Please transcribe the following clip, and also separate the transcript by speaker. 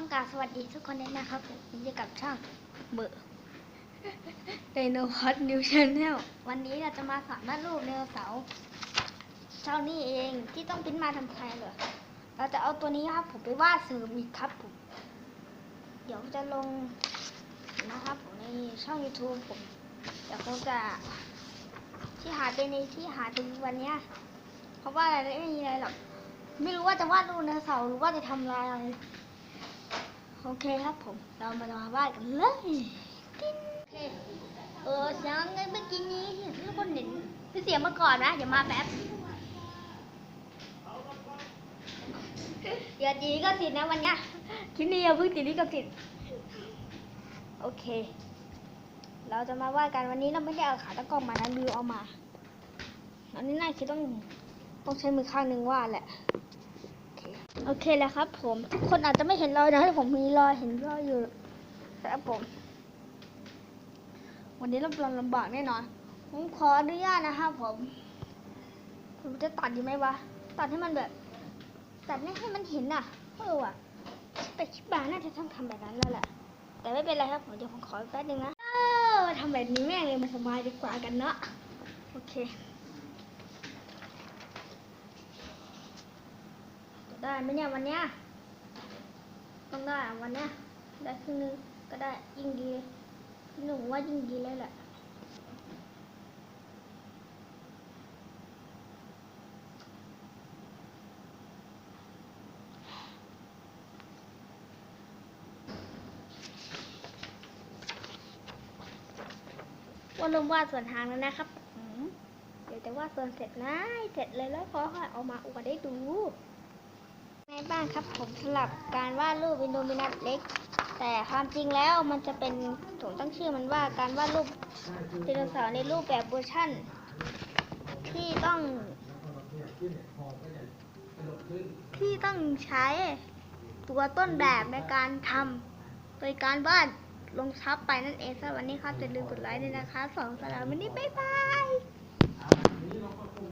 Speaker 1: ต้องกราบสวัสดีทุกคนด้วยนะครับผมยินดีกับช่องเบอร์ไดโนพัทนิวชแนลวันนี้เราจะมาสอนวาดรูปไดโนเสาร์เจ้านี่เองที่ต้องปริ้นมาทำไทยเหรอเราจะเอาตัวนี้ครับผมไปวาดเสริมอีกครับผมเดี๋ยวจะลงนะครับผมในช่อง YouTube ผมเดี๋ยวคงจะที่หายไปในที่หายไปวันเนี้ยเพราะว่าอะไรไม่มีอะไรหรอกไม่รู้ว่าจะวาดรูปไดโนเสาร์หรือว่าจะทำลายอะไร โอเคครับผม เรามาลองวาดกันเลยโอเค เออเสียงเมื่อกี้นี้ทุกคนเห็นคือเสียงมาก่อนนะเดี๋ยวมาแป๊บอย่าตีก็ติดนะวันนี้คลิปนี้อย่าเพิ่งติดนี่ก็ติดโอเค เราจะมาวาดกันวันนี้เราไม่ได้เอาขาตะกร้องมานะลืมเอามาอันนี้น่าคิดต้องต้องใช้มือข้างหนึ่งวาดแหละ โอเคแล้วครับ ผมทุกคนอาจจะไม่เห็นรอยนะแต่ผมมีรอยเห็นรอยอยู่ครับผม วันนี้เราลำบากแน่นอนผมขออนุญาตนะครับผมผมจะตัดดีไหมวะตัดให้มันแบบตัดไม่ให้มันเห็นอะเออว่ะแต่คิดบาน่าจะต้องทำแบบนั้นแล้วแหละแต่ไม่เป็นไรครับผมเดี๋ยวผมขอแป๊บนึงนะเออทำแบบนี้แม่งเลยมันสบายดีกว่ากันเนาะโอเค จะ ได้ไหมเนี่ยวันเนี้ยต้องได้วันเนี้ยได้ครึ่งนึงก็ได้ยิ่งดีหนูว่ายิ่งดีเลยแหละว่าลมวาดส่วนทางแล้วนะครับ เดี๋ยวจะวาดส่วนเสร็จนะ เสร็จเลยแล้วพอค่อยเอามาอวดได้ดู บ้างครับ ผมสลับการวาดรูปอินโดมินัสเล็ก แต่ความจริงแล้วมันจะเป็นผมตั้งชื่อมันว่าการวาดรูปไดโนเสาร์ในรูปแบบเวอร์ชั่น ที่ต้อง ที่ต้องใช้ตัวต้นแบบในการทำโดยการวาดลงทับไปนั่นเองสำหรับวันนี้ครับจะลืมกดไลค์ด้วยนะคะสองสำหรับวันนี้บ๊ายบาย